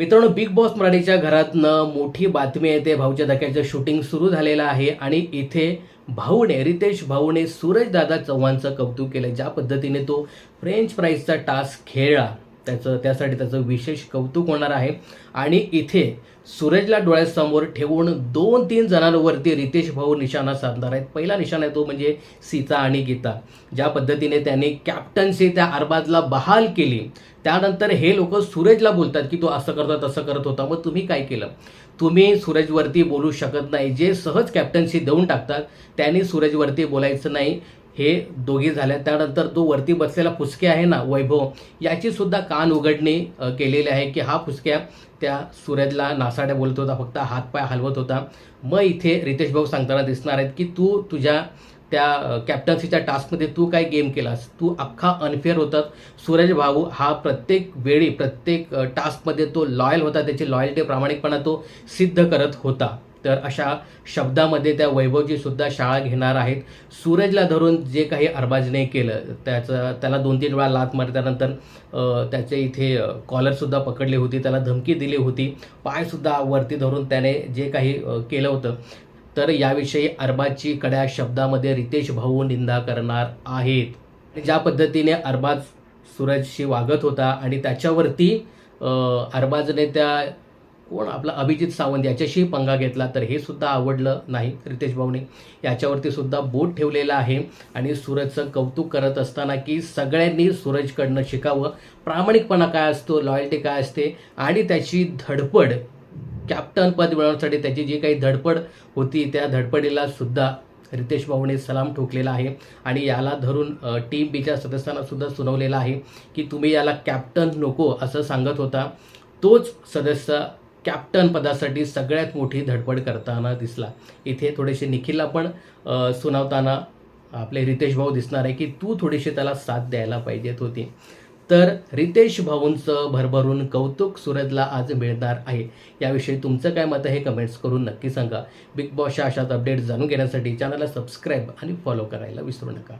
मित्रांनो big boss मराठीच्या घरातनं मोठी बातमी येते भाऊच्या धक्याचं शूटिंग सुरू झालेलं आहे आणि इथे भाऊने रितेश भाऊने सूरजदादा चव्हाणचं कौतुक केलं ज्या पद्धतीने तो फ्रेंच फ्राईजचा टास्क खेळला. त्याचं त्यासाठी त्याचं विशेष कौतुक होणार आहे. आणि इथे सूरजला डोळ्यासमोर ठेवून दोन तीन जणांवरती रितेश भाऊ निशाणा साधणार आहेत. पहिला निशाणा आहे तो म्हणजे सीता आणि गीता. ज्या पद्धतीने त्याने कॅप्टन्सी त्या अरबाजला बहाल केली. त्यानंतर हे लोक सूरजला बोलतात की तो असं करतो तसं करत होता. मग तुम्ही काय केलं? तुम्ही सूरजवरती बोलू शकत नाही. जे सहज कॅप्टन्सी देऊन टाकतात त्यांनी सूरजवरती बोलायचं नाही. हे दोघी झाल्या. त्यानंतर तो वरती बसलेला फुसके आहे ना वैभव याची सुद्धा कान उघडणी केलेली आहे की हा फुसक्या त्या सूरजला नासाड्या बोलत होता फक्त हातपाय हलवत होता. मग इथे रितेश भाऊ सांगताना दिसणार आहेत की तू तुझ्या त्या कॅप्टन्सीच्या टास्कमध्ये तू काय गेम केलास? तू अख्खा अनफेअर होतात. सूरज भाऊ हा प्रत्येक वेळी प्रत्येक टास्कमध्ये तो लॉयल होता. त्याची लॉयल्टी प्रामाणिकपणा तो सिद्ध करत होता. तर अशा शब्दामध्ये त्या वैभवजीसुद्धा शाळा घेणार आहेत. सूरजला धरून जे काही अरबाजने केलं त्याचं त्याला दोन तीन वेळा लात मारल्यानंतर त्याचे इथे कॉलरसुद्धा पकडली होती त्याला धमकी दिली होती. पायसुद्धा वरती धरून त्याने जे काही केलं होतं. तर याविषयी अरबाजची कड्या शब्दामध्ये रितेश भाऊ निंदा करणार आहेत. ज्या पद्धतीने अरबाज सूरजशी वागत होता आणि त्याच्यावरती अरबाजने त्या कोण? आपला अभिजित सावंत याच्याशी पंगा घेतला तर हे सुद्धा आवडलं नाही रितेश भाऊने? याच्यावरती सुद्धा बोट ठेवलेला आहे आणि सूरजचं कौतुक करत असताना की सगळ्यांनी सूरजकडनं शिकावं. प्रामाणिकपणा काय असतो? लॉयल्टी काय असते? आणि त्याची धडपड कॅप्टन पद मिळवण्यासाठी त्याची जी काही धडपड होती त्या धडपडीला सुद्धा रितेश भाऊने सलाम ठोकलेला आहे. आणि याला धरून टीम बीच्या सदस्यांना सुद्धा सुनावलेलं आहे की तुम्ही याला कॅप्टन नको असं सांगत होता. तोच सदस्य कॅप्टन पदासाठी सगळ्यात मोठी धडपड करताना दिसला. इथे थोडेसे निखिलला पण सुनावताना आपले रितेश भाऊ दिसणार आहे की तू थोडीशी त्याला साथ द्यायला पाहिजेत होती. तर रितेश भाऊंचं भरभरून कौतुक सूरजला आज मिळणार आहे. याविषयी तुमचं काय मत आहे कमेंट्स करून नक्की सांगा. बिग बॉसच्या अशाच अपडेट जाणून घेण्यासाठी चॅनलला सबस्क्राईब आणि फॉलो करायला विसरू नका.